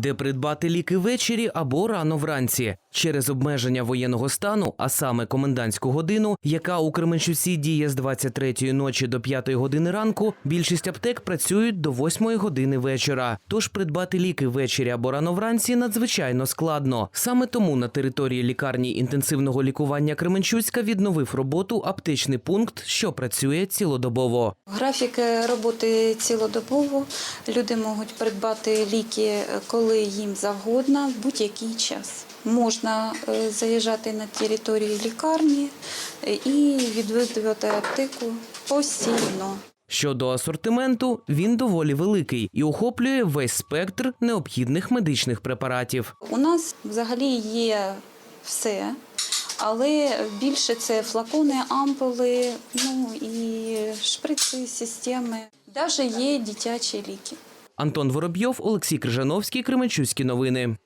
де придбати ліки ввечері або рано вранці. Через обмеження воєнного стану, а саме комендантську годину, яка у Кременчуці діє з 23-ї ночі до 5-ї години ранку, більшість аптек працюють до 8-ї години вечора. Тож придбати ліки ввечері або рано вранці надзвичайно складно. Саме тому на території лікарні інтенсивного лікування Кременчуцька відновив роботу аптечний пункт, що працює цілодобово. Графік роботи цілодобово. Люди можуть придбати ліки, коли їм завгодно, в будь-який час. Можна е, заїжджати на територію лікарні е, і відвідувати аптеку постійно. Щодо асортименту, він доволі великий і охоплює весь спектр необхідних медичних препаратів. У нас взагалі є все, але більше це флакони, ампули, ну і шприци, системи. Навіть є дитячі ліки. Антон Воробйов, Олексій Крижановський, Кременчуцькі новини.